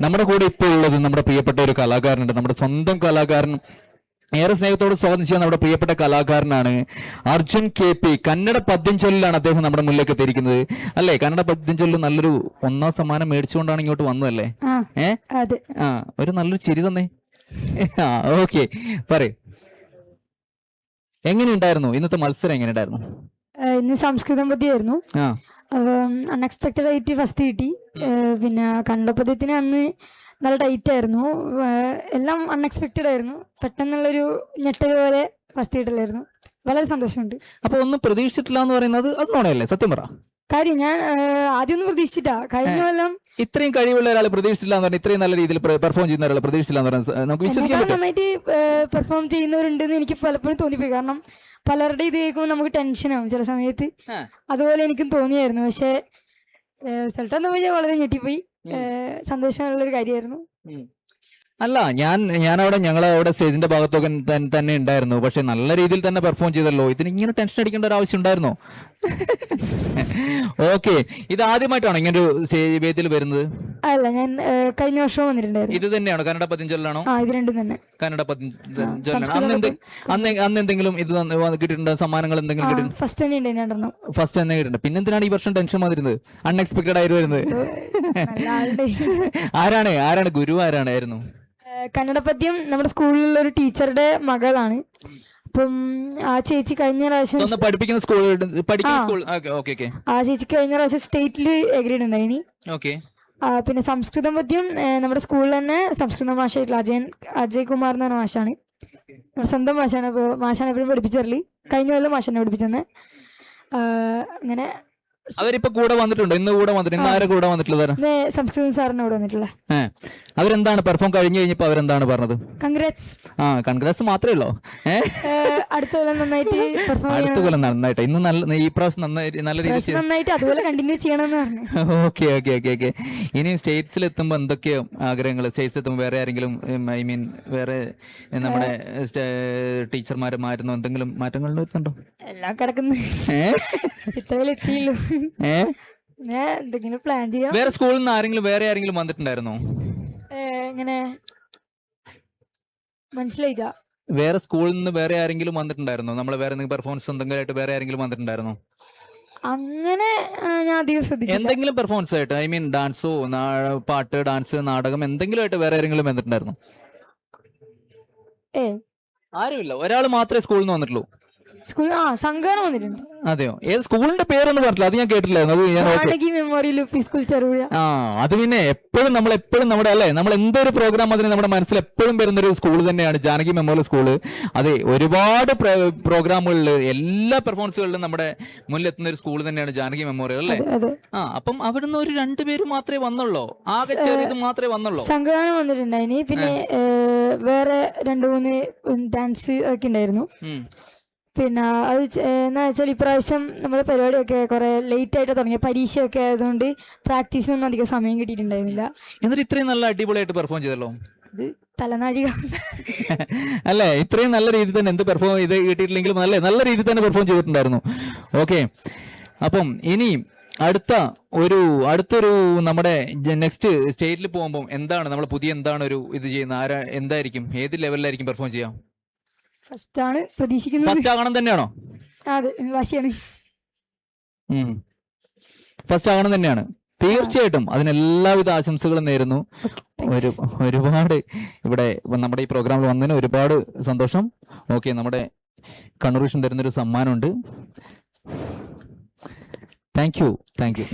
നമ്മുടെ കൂടെ ഇപ്പോൾ ഉള്ളത് നമ്മുടെ പ്രിയപ്പെട്ട ഒരു കലാകാരനുണ്ട്. നമ്മുടെ സ്വന്തം കലാകാരൻ. ഏറെ സ്നേഹത്തോട് സ്വാഗതം ചെയ്യാൻ നമ്മുടെ പ്രിയപ്പെട്ട കലാകാരനാണ് അർജുൻ കെ പി. കന്നഡ പദ്യം ചൊല്ലിലാണ് അദ്ദേഹം നമ്മുടെ മുന്നിലേക്ക് എത്തിയിരിക്കുന്നത്. അല്ലേ? കന്നഡ പദ്യം ചൊല്ല് നല്ലൊരു ഒന്നാം സമ്മാനം മേടിച്ചുകൊണ്ടാണ് ഇങ്ങോട്ട് വന്നതല്ലേ? ഏഹ് ഏ? ആ ഒരു നല്ലൊരു ചിരി തന്നേ. ആ ഓക്കെ. പറയൂ. എങ്ങനെയുണ്ടായിരുന്നു? ഇന്നത്തെ മത്സരം എങ്ങനെയുണ്ടായിരുന്നു? ഇന്ന് സംസ്കൃതം പദ്യമായിരുന്നു അൺഎക്സ്പെക്റ്റഡ് ആയിട്ട് ഫസ്റ്റ് കിട്ടി. പിന്നെ കന്നഡ പദ്യത്തിന് അന്ന് നല്ല ടൈറ്റ് ആയിരുന്നു. എല്ലാം അൺഎക്സ്പെക്റ്റഡ് ആയിരുന്നു. പെട്ടെന്നുള്ളൊരു ഞെട്ടൽ പോലെ ഫസ്റ്റ് കിട്ടലായിരുന്നു. വളരെ സന്തോഷമുണ്ട്. അപ്പൊ ഒന്നും പ്രതീക്ഷിച്ചിട്ടില്ല എന്ന് പറയുന്നത് അത് നോണയല്ലേ? സത്യം പറ. കാര്യം ഞാൻ ആദ്യമൊന്നും പ്രതീക്ഷിച്ചിട്ടാ. കഴിഞ്ഞ കൊല്ലം ഇത്രയും കഴിവുള്ള ഒരാൾ പ്രതീക്ഷിച്ചില്ല എന്ന് പറഞ്ഞാൽ ഇത്രയും നല്ല രീതിയിൽ പെർഫോം ചെയ്യുന്ന ഒരാൾ പ്രതീക്ഷിച്ചില്ല എന്ന് പറഞ്ഞാൽ നമുക്ക് വിശ്വസിക്കാൻ നന്നായിട്ട് പെർഫോം ചെയ്യുന്നവരുണ്ടെന്ന് എനിക്ക് പലപ്പോഴും തോന്നിപ്പോയി. കാരണം പലരുടെ ഇത് കേൾക്കുമ്പോൾ നമുക്ക് ടെൻഷനാവും ചില സമയത്ത്. അതുപോലെ എനിക്കും തോന്നിയായിരുന്നു. പക്ഷെ റിസൾട്ട് എന്ന് പറഞ്ഞാൽ വളരെ ഞെട്ടിപ്പോയി. സന്തോഷമുള്ള സന്തോഷമുള്ളൊരു കാര്യമായിരുന്നു. അല്ല ഞാൻ ഞാൻ അവിടെ ഞങ്ങൾ അവിടെ സ്റ്റേജിന്റെ ഭാഗത്തൊക്കെ തന്നെ ഉണ്ടായിരുന്നു. പക്ഷെ നല്ല രീതിയിൽ തന്നെ പെർഫോം ചെയ്തല്ലോ. ഇതിന് ഇങ്ങനെ ടെൻഷൻ അടിക്കേണ്ട ഒരു ആവശ്യം ഉണ്ടായിരുന്നോ? ഓക്കെ. ഇത് ആദ്യമായിട്ടാണോ ഇങ്ങനെ ഒരു സ്റ്റേജ് വേദിയിൽ വരുന്നത്? അല്ല ഞാൻ കഴിഞ്ഞ വർഷം വന്നിട്ടുണ്ടായിരുന്നു. ഇത് തന്നെയാണോ? കന്നഡ പതിഞ്ചൊല്ലാണോ ആ ഇത് രണ്ടും തന്നെ. കന്നഡ പതിഞ്ചൊല്ലാണ് അന്ന് എന്ത് അന്ന് അന്ന് എന്തെങ്കിലും ഇത് കിട്ടിയിട്ടുണ്ടോ? സമ്മാനങ്ങൾ എന്തെങ്കിലും കിട്ടിയിട്ടുണ്ടോ? ഫസ്റ്റ് തന്നെ ഉണ്ട് രണ്ടെണ്ണം. ഫസ്റ്റ് തന്നെ കിട്ടുന്നുണ്ട് പിന്നെ എന്തിനാണ് ഈ വർഷം ടെൻഷൻ വന്നിരുന്നത്? അൺഎക്സ്പെക്ടഡ് ആയിരുന്നു വരുന്നത്. ആരാണ്? ആരാണ്? ഗുരു ആരാണ്? ആയിരുന്നു. കന്നഡ പദ്യം നമ്മുടെ സ്കൂളിലുള്ള ഒരു ടീച്ചറുടെ മകളാണ്. അപ്പം ആ ചേച്ചി കഴിഞ്ഞ പ്രാവശ്യം പഠിപ്പിക്കുന്ന സ്കൂൾ പഠിക്കുന്ന ആ. സ്കൂൾ ചേച്ചി കഴിഞ്ഞ പ്രാവശ്യം സ്റ്റേറ്റിൽ എഗ്രീഡ് ഉണ്ടായിനി ഓക്കെ പിന്നെ സംസ്കൃതം പദ്യം നമ്മുടെ സ്കൂളിൽ തന്നെ സംസ്കൃത ഭാഷയായിട്ടുള്ള അജയൻ അജയ് കുമാർ എന്ന് പറഞ്ഞ മാഷാണ്. നമ്മുടെ സ്വന്തം മാഷാണ് അപ്പോൾ മാഷാണ് എപ്പോഴും പഠിപ്പിച്ചറിൽ കഴിഞ്ഞ കൊല്ലം മാഷാണ് പഠിപ്പിച്ചെന്ന്. അങ്ങനെ അവരിപ്പോ കൂടെ വന്നിട്ടുണ്ടോ. ഇന്ന് കൂടെ വന്നിട്ടുണ്ട്. ഇന്ന് ആരെ കൂടെ വന്നിട്ടുള്ളത് സംസ്കൃതം സാറിന് കൂടെ വന്നിട്ടുള്ള. അവരെന്താണ് പെർഫോം കഴിഞ്ഞു കഴിഞ്ഞപ്പോ അവരെന്താണ് പറഞ്ഞത്? കൺഗ്രാറ്റ്സ്. ആ കൺഗ്രാറ്റ്സ് മാത്രമേ ഉള്ളോ? അടുത്ത കൊല്ലം നന്നായിട്ട് അടുത്ത കൊല്ലം നന്നായിട്ട്. ഇന്ന് നല്ല ഈ പ്രാവശ്യം നന്നായി നല്ല രീതിയിൽ നന്നായിട്ട് അതുപോലെ കണ്ടിന്യൂ ചെയ്യണമെന്ന് പറഞ്ഞു. Okay okay okay okay. ഇനി സ്റ്റേറ്റ്സിൽ എത്തുമ്പോൾ എന്തൊക്കെയോ ആഗ്രഹങ്ങൾ സ്റ്റേറ്റ്സിൽ എത്തുമ്പോൾ വേറെ ആരെങ്കിലും ഐ മീൻ വേറെ നമ്മുടെ ടീച്ചർമാർ മാറുന്നോ എന്തെങ്കിലും മാറ്റങ്ങൾ വരുന്നുണ്ടോ എല്ലാം കിടക്കുന്നു. ഏ? എന്തെങ്കിലും പ്ലാൻ ചെയ്യാം. വേറെ സ്കൂളിൽ നിന്ന് ആരെങ്കിലും വേറെ ആരെങ്കിലും വന്നിട്ടുണ്ടായിരുന്നോ? ഇങ്ങനെ മനസ്സിലായില്ല. വേറെ സ്കൂളിൽ നിന്ന് വേറെ ആരെങ്കിലും വന്നിട്ടുണ്ടായിരുന്നോ? നമ്മൾ വേറെ എന്തെങ്കിലും പെർഫോമൻസ് എന്തെങ്കിലും ആയിട്ട് വേറെ ആരെങ്കിലും വന്നിട്ടുണ്ടായിരുന്നോ? അങ്ങനെ ഞാൻ അധികം ശ്രദ്ധിക്കും എന്തെങ്കിലും പെർഫോമൻസ് ആയിട്ട് ഐ മീൻ ഡാൻസോ പാട്ട് ഡാൻസ് നാടകം എന്തെങ്കിലും ആയിട്ട് വേറെ ആരെങ്കിലും വന്നിട്ടുണ്ടായിരുന്നോ? ഏ. ആരുമില്ല. ഒരാൾ മാത്രമേ സ്കൂളിൽ നിന്ന് വന്നിട്ടുള്ളൂ. സ്കൂൾ ആ വന്നിട്ടുണ്ട്. അതെയോ? ഏത് സ്കൂളിന്റെ പേരൊന്നും പറഞ്ഞില്ല അത് ഞാൻ കേട്ടില്ലായിരുന്നു. അത് ഞാൻ ഓർത്ത്. Janaki memorial P school Cherupuzha. ആ അത് പിന്നെ എപ്പോഴും നമ്മൾ എപ്പോഴും നമ്മുടെ അല്ലേ? നമ്മൾ എന്തൊരു പ്രോഗ്രാം അതിന് നമ്മുടെ മനസ്സിൽ എപ്പോഴും വരുന്ന ഒരു സ്കൂൾ തന്നെയാണ്. Janaki memorial school. അതെ ഒരുപാട് പ്രോഗ്രാമുകളിൽ എല്ലാ പെർഫോമൻസുകളിലും നമ്മുടെ മുന്നിൽ എത്തുന്ന ഒരു സ്കൂൾ തന്നെയാണ് ജാനകി മെമ്മോറിയൽ അല്ലേ? അതെ ആ അപ്പം അവിടുന്ന് ഒരു രണ്ടുപേര് മാത്രമേ വന്നുള്ളൂ? ആകെ ചെറിയത് മാത്രമേ വന്നുള്ളൂ? സംഘാനം വന്നിട്ടുണ്ടായിനി. പിന്നെ വേറെ രണ്ടു മൂന്ന് ഡാൻസ് ഒക്കെ ഉണ്ടായിരുന്നു. ഉം. പിന്നെ അത് എന്നാ വെച്ചാൽ ഇപ്രാവശ്യം നമ്മുടെ പരിപാടിയൊക്കെ കുറെ ലേറ്റ് ആയിട്ട് തുടങ്ങിയ പരീക്ഷയൊക്കെ ആയതുകൊണ്ട് പ്രാക്ടീസിനൊന്നും അധികം സമയം കിട്ടിയിട്ടുണ്ടായിരുന്നില്ല. എന്നിട്ട് ഇത്രയും നല്ല അടിപൊളിയായിട്ട് പെർഫോം ചെയ്തല്ലോ? ഇത് തലനാഴിക. അല്ലേ? ഇത്രയും നല്ല രീതിയിൽ തന്നെ എന്ത് പെർഫോം ചെയ്ത് കിട്ടിയിട്ടില്ലെങ്കിലും നല്ല നല്ല രീതിയിൽ തന്നെ പെർഫോം ചെയ്തിട്ടുണ്ടായിരുന്നു. ഓക്കെ. അപ്പം ഇനി അടുത്ത ഒരു അടുത്തൊരു നമ്മുടെ നെക്സ്റ്റ് സ്റ്റേറ്റിൽ പോകുമ്പോൾ എന്താണ് നമ്മൾ പുതിയ എന്താണ് ഒരു ഇത് ചെയ്യുന്നത്? ആരാ എന്തായിരിക്കും? ഏത് ലെവലിലായിരിക്കും പെർഫോം ചെയ്യാം? ഫസ്റ്റ് ആണ് പ്രതീക്ഷിക്കുന്നത്. ഫസ്റ്റ് ആകണം തന്നെയാണോ? അതെ വാശിയാണ്. ഫസ്റ്റ് ആകണം തന്നെയാണ്. തീർച്ചയായിട്ടും അതിന് എല്ലാവിധ ആശംസകളും നേരുന്നു. ഒരു ഒരുപാട് ഇവിടെ നമ്മുടെ ഈ പ്രോഗ്രാമിൽ വന്നതിന് ഒരുപാട് സന്തോഷം. ഓക്കെ നമ്മുടെ കണ്ണൂർ വിഷൻ തരുന്നൊരു സമ്മാനമുണ്ട്. Thank you thank you